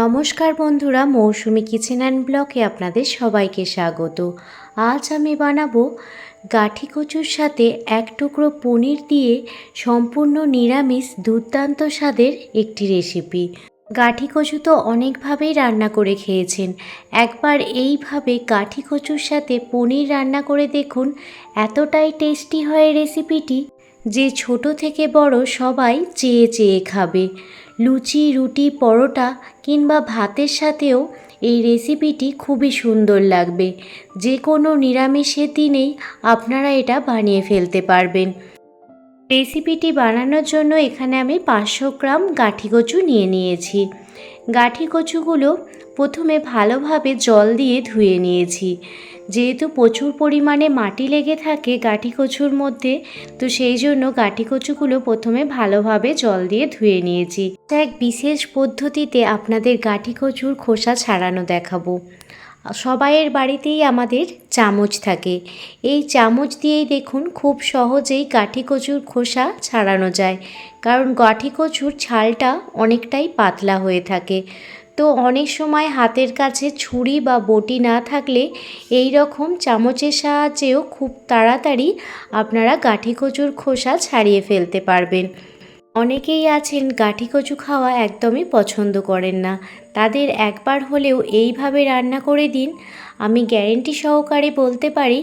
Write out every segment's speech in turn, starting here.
নমস্কার বন্ধুরা, মৌসুমি kitchen and ব্লকে আপনাদের সবাইকে স্বাগত। আজ আমি বানাবো গাঠি কচুর সাথে এক টুকরো পনির দিয়ে সম্পূর্ণ নিরামিষ দুর্দান্ত স্বাদের একটি রেসিপি। গাঠি কচু তো অনেকভাবেই রান্না করে খেয়েছেন। একবার এইভাবে গাঠি কচুর সাথে পনির রান্না করে দেখুন, এতটাই টেস্টি হয় রেসিপিটি যে ছোট থেকে বড় সবাই চেয়ে চেয়ে খাবে। লুচি, রুটি, পরোটা কিংবা ভাতের সাথেও এই রেসিপিটি খুবই সুন্দর লাগবে। যে কোনো নিরামিষের দিনেই আপনারা এটা বানিয়ে ফেলতে পারবেন। রেসিপিটি বানানোর জন্য এখানে আমি পাঁচশো গ্রাম গাঠি নিয়ে নিয়েছি। গাঠি কচুগুলো প্রথমে ভালোভাবে জল দিয়ে ধুয়ে নিয়েছি। যেহেতু প্রচুর পরিমাণে মাটি লেগে থাকে গাঠি কচুর মধ্যে, তো সেই জন্য গাঠি কচুগুলো প্রথমে ভালোভাবে জল দিয়ে ধুয়ে নিয়েছি। এক বিশেষ পদ্ধতিতে আপনাদের গাঠি কচুর খোসা ছাড়ানো দেখাবো। সবাইয়ের বাড়িতেই আমাদের চামচ থাকে। এই চামচ দিয়েই দেখুন খুব সহজেই কাঠি কচুর খোসা ছাড়ানো যায়। কারণ গাঠি কচুর ছালটা অনেকটাই পাতলা হয়ে থাকে। তো অনেক সময় হাতের কাছে ছুরি বা বটি না থাকলে এই রকম চামচের সাহায্যেও খুব তাড়াতাড়ি আপনারা গাঠি কচুর খোসা ছাড়িয়ে ফেলতে পারবেন। অনেকেই আছেন গাঠি কচু খাওয়া একদমই পছন্দ করেন না। তাদের একবার হলেও এইভাবে রান্না করে দিন। আমি গ্যারেন্টি সহকারে বলতে পারি,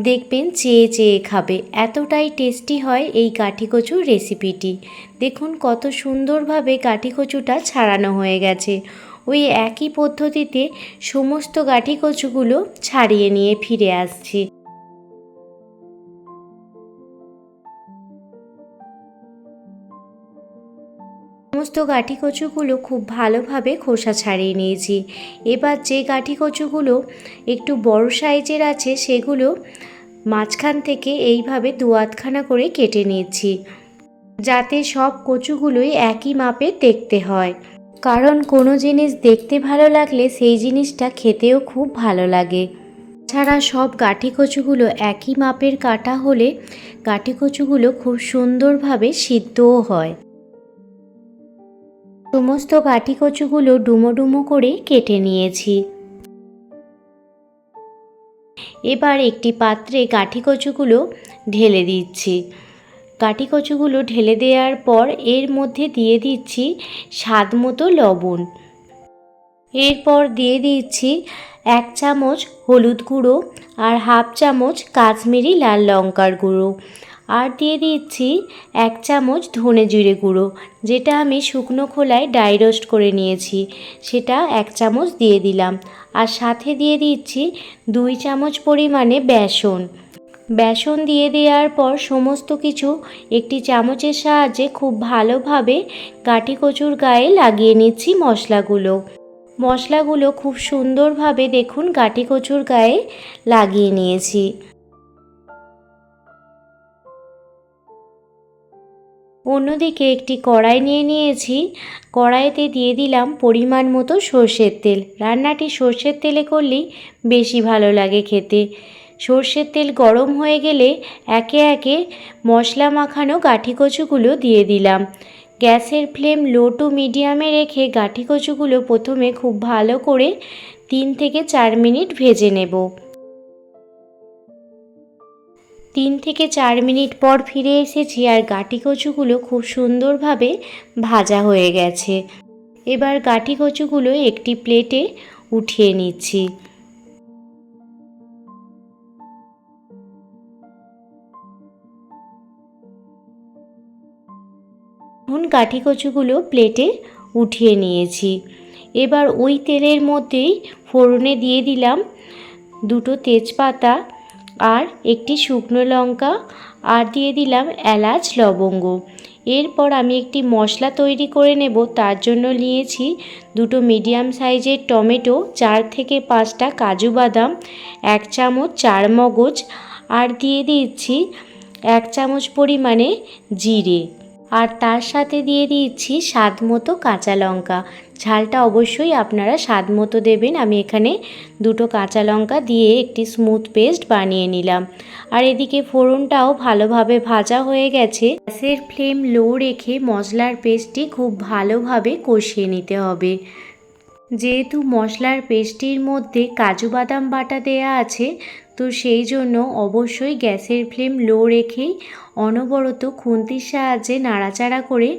দেখবেন চেয়ে চেয়ে খাবে। এতটাই টেস্টি হয় এই গাঠি কচুর রেসিপিটি। দেখুন কত সুন্দরভাবে গাঠি কচুটা ছাড়ানো হয়ে গেছে। ওই একই পদ্ধতিতে সমস্ত গাঠি কচুগুলো ছাড়িয়ে নিয়ে ফিরে আসছি। সমস্ত গাঠি কচুগুলো খুব ভালোভাবে খোসা ছাড়িয়ে নিয়েছি। এবার যে গাঠি কচুগুলো একটু বড় সাইজের আছে, সেগুলো মাঝখান থেকে এইভাবে দু আধখানা করে কেটে নিয়েছি, যাতে সব কচুগুলোই একই মাপে দেখতে হয়। কারণ কোনো জিনিস দেখতে ভালো লাগলে সেই জিনিসটা খেতেও খুব ভালো লাগে। ছাড়া সব গাঠি কচুগুলো একই মাপের কাটা হলে গাঠি কচুগুলো খুব সুন্দরভাবে সিদ্ধও হয়। সমস্ত কাঠি কচুগুলো ডুমো ডুমো করে কেটে নিয়েছি। এবার একটি পাত্রে গাঠি কচুগুলো ঢেলে দিচ্ছি। কাঠি কচুগুলো ঢেলে দেওয়ার পর এর মধ্যে দিয়ে দিচ্ছি স্বাদ মতো লবণ। এরপর দিয়ে দিচ্ছি এক চামচ হলুদ গুঁড়ো আর হাফ চামচ কাশ্মীরি লাল লঙ্কার গুঁড়ো। আর দিয়ে দিচ্ছি এক চামচ ধনে জিরে গুঁড়ো, যেটা আমি শুকনো খোলায় ডাই রোস্ট করে নিয়েছি। সেটা এক চামচ দিয়ে দিলাম। আর সাথে দিয়ে দিচ্ছি দুই চামচ পরিমাণে বেসন। বেসন দিয়ে দেওয়ার পর সমস্ত কিছু একটি চামচের সাহায্যে খুব ভালোভাবে কাঠি কচুর গায়ে লাগিয়ে নিচ্ছি মশলাগুলো। মশলাগুলো খুব সুন্দরভাবে দেখুন কাঠি কচুর গায়ে লাগিয়ে নিয়েছি। অন্যদিকে একটি কড়াই নিয়ে নিয়েছি। কড়াইতে দিয়ে দিলাম পরিমাণ মতো সর্ষের তেল। রান্নাটি সর্ষের তেলে করলেই বেশি ভালো লাগে খেতে। সর্ষের তেল গরম হয়ে গেলে একে একে মশলা মাখানো গাঠি কচুগুলো দিয়ে দিলাম। গ্যাসের ফ্লেম লো টু মিডিয়ামে রেখে গাঠি কচুগুলো প্রথমে খুব ভালো করে তিন থেকে চার মিনিট ভেজে নেব। তিন থেকে চার মিনিট পর ফিরে এসেছি আর গাটি কচুগুলো খুব সুন্দরভাবে ভাজা হয়ে গেছে। এবার গাটি কচুগুলো একটি প্লেটে উঠিয়ে নিচ্ছি। এখন কাঠি কচুগুলো প্লেটে উঠিয়ে নিয়েছি। এবার ওই তেলের মধ্যেই ফোড়নে দিয়ে দিলাম দুটো তেজপাতা আর একটি শুকনো লঙ্কা আর দিয়ে দিলাম এলাচ লবঙ্গ। এরপর আমি একটি মশলা তৈরি করে নেব, তার জন্য নিয়েছি দুটো মিডিয়াম সাইজের টমেটো, চার থেকে পাঁচটা কাজু বাদাম, এক চামচ চার মগজ, আর দিয়ে দিচ্ছি এক চামচ পরিমাণে জিরে। আর তার সাথে দিয়ে দিয়েছি স্বাদ মতো কাঁচা লঙ্কা। ঝালটা অবশ্যই আপনারা স্বাদ মতো দেবেন। আমি এখানে দুটো কাঁচা লঙ্কা দিয়ে একটি স্মুথ পেস্ট বানিয়ে নিলাম। আর এদিকে ফোড়নটাও ভালোভাবে ভাজা হয়ে গেছে। গ্যাসের ফ্লেম লো রেখে মশলার পেস্টটি খুব ভালোভাবে কষিয়ে নিতে হবে। যেহেতু মশলার পেস্টির মধ্যে কাজু বাদাম বাটা দেয়া আছে, তো সেই জন্য অবশ্যই গ্যাসের ফ্লেম লো রেখেই অনবরত খুন্তির সাহায্যে নাড়াচাড়া করে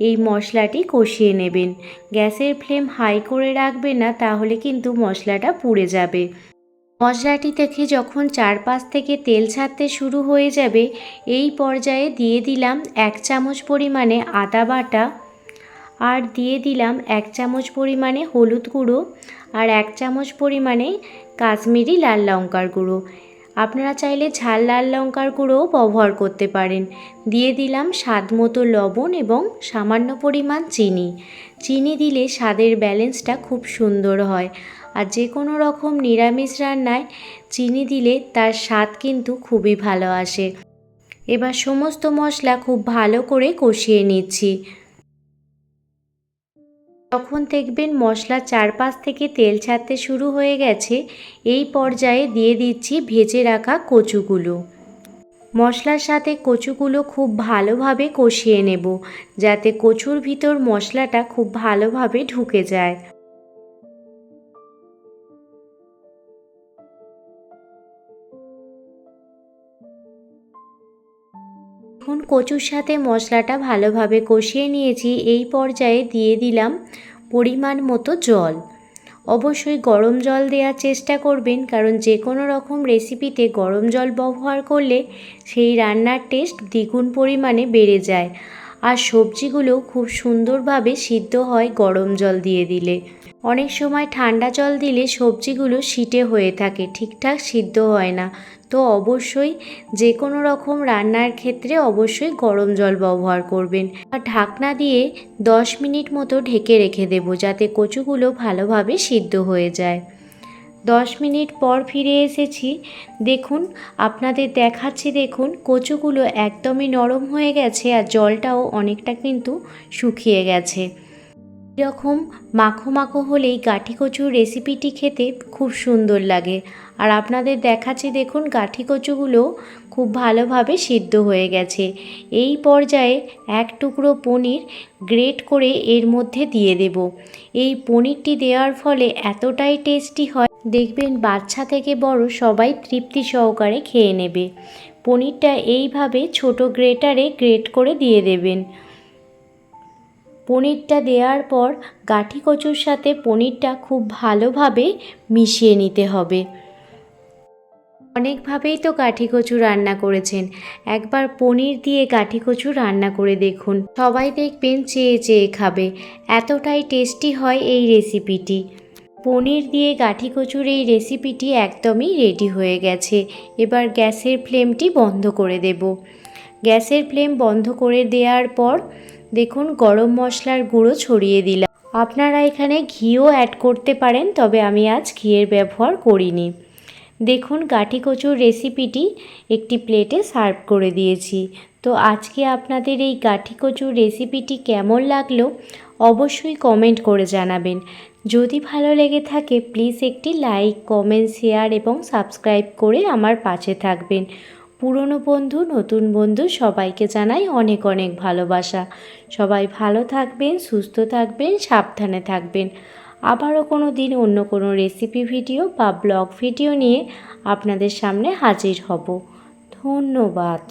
এই মশলাটি কষিয়ে নেবেন। গ্যাসের ফ্লেম হাই করে রাখবেন না, তাহলে কিন্তু মশলাটা পুড়ে যাবে। মশলাটি থেকে যখন চারপাশ থেকে তেল ছাড়তে শুরু হয়ে যাবে, এই পর্যায়ে দিয়ে দিলাম এক চামচ পরিমাণে আদা বাটা আর দিয়ে দিলাম এক চামচ পরিমাণে হলুদ গুঁড়ো আর এক চামচ পরিমাণে কাশ্মীরি লাল লঙ্কার গুঁড়ো। আপনারা চাইলে ঝাল লাল লঙ্কার গুঁড়োও ব্যবহার করতে পারেন। দিয়ে দিলাম স্বাদ মতো লবণ এবং সামান্য পরিমাণ চিনি। চিনি দিলে স্বাদের ব্যালেন্সটা খুব সুন্দর হয়। আর যে কোনো রকম নিরামিষ রান্নায় চিনি দিলে তার স্বাদ কিন্তু খুবই ভালো আসে। এবার সমস্ত মশলা খুব ভালো করে কষিয়ে নিচ্ছি। যখন দেখবেন মশলা চারপাশ থেকে তেল ছাড়তে শুরু হয়ে গেছে, এই পর্যায়ে দিয়ে দিচ্ছি ভেজে রাখা কচুগুলো। মশলার সাথে কচুগুলো খুব ভালোভাবে কষিয়ে নেব, যাতে কচুর ভিতর মশলাটা খুব ভালোভাবে ঢুকে যায়। এখন কচুর সাথে মশলাটা ভালোভাবে কষিয়ে নিয়েছি। এই পর্যায়ে দিয়ে দিলাম পরিমাণ মতো জল। অবশ্যই গরম জল দেওয়ার চেষ্টা করবেন, কারণ যে কোনো রকম রেসিপিতে গরম জল ব্যবহার করলে সেই রান্নার টেস্ট দ্বিগুণ পরিমাণে বেড়ে যায়। আর সবজিগুলো খুব সুন্দরভাবে সিদ্ধ হয় গরম জল দিয়ে দিলে। অনেক সময় ঠান্ডা জল দিলে সবজিগুলো সিটে হয়ে থাকে, ঠিকঠাক সিদ্ধ হয় না। তো অবশ্যই যে কোনো রকম রান্নার ক্ষেত্রে অবশ্যই গরম জল ব্যবহার করবেন। আর ঢাকনা দিয়ে দশ মিনিট মতো ঢেকে রেখে দেব যাতে কচুগুলো ভালোভাবে সিদ্ধ হয়ে যায়। দশ মিনিট পর ফিরে এসেছি। দেখুন, আপনাদের দেখাচ্ছি, দেখুন, কচুগুলো একদমই নরম হয়ে গেছে আর জলটাও অনেকটা কিন্তু শুকিয়ে গেছে। এরকম মাখো মাখো হলেই গাঠি কচুর রেসিপিটি খেতে খুব সুন্দর লাগে। আর আপনাদের দেখাচ্ছি, দেখুন, গাঠি কচুগুলো খুব ভালোভাবে সিদ্ধ হয়ে গেছে। এই পর্যায়ে এক টুকরো পনির গ্রেট করে এর মধ্যে দিয়ে দেব। এই পনিরটি দেওয়ার ফলে এতটাই টেস্টি হয় দেখবেন বাচ্চা থেকে বড় সবাই তৃপ্তি সহকারে খেয়ে নেবে। পনিরটা এইভাবে ছোট গ্রেটারে গ্রেট করে দিয়ে দেবেন। পনিরটা দেওয়ার পর গাঠি কচুর সাথে পনিরটা খুব ভালোভাবে মিশিয়ে নিতে হবে। অনেকভাবেই তো কাঠি কচু রান্না করেছেন। একবার পনির দিয়ে কাঠি কচু রান্না করে দেখুন। সবাই দেখবেন চেয়ে চেয়ে খাবে। এতটাই টেস্টি হয় এই রেসিপিটি। পনির দিয়ে গাঠি কচুর এই রেসিপিটি একদমই রেডি হয়ে গেছে। এবার গ্যাসের ফ্লেমটি বন্ধ করে দেব। গ্যাসের ফ্লেম বন্ধ করে দেওয়ার পর দেখুন গরম মশলার গুঁড়ো ছড়িয়ে দিলাম। আপনারা এখানে ঘিও অ্যাড করতে পারেন, তবে আমি আজ ঘিয়ের ব্যবহার করিনি। দেখুন গাঠি কচুর রেসিপিটি একটি প্লেটে সার্ভ করে দিয়েছি। তো আজকে আপনাদের এই গাঠি কচুর রেসিপিটি কেমন লাগল অবশ্যই কমেন্ট করে জানাবেন। যদি ভালো লেগে থাকে প্লিজ একটি লাইক কমেন্ট শেয়ার এবং সাবস্ক্রাইব করে আমার পাশে থাকবেন। পুরনো বন্ধু, নতুন বন্ধু সবাইকে জানাই অনেক অনেক ভালোবাসা। সবাই ভালো থাকবেন, সুস্থ থাকবেন, সাবধানে থাকবেন। আবারও কোনো দিন অন্য কোনো রেসিপি ভিডিও বা ব্লগ ভিডিও নিয়ে আপনাদের সামনে হাজির হব। ধন্যবাদ।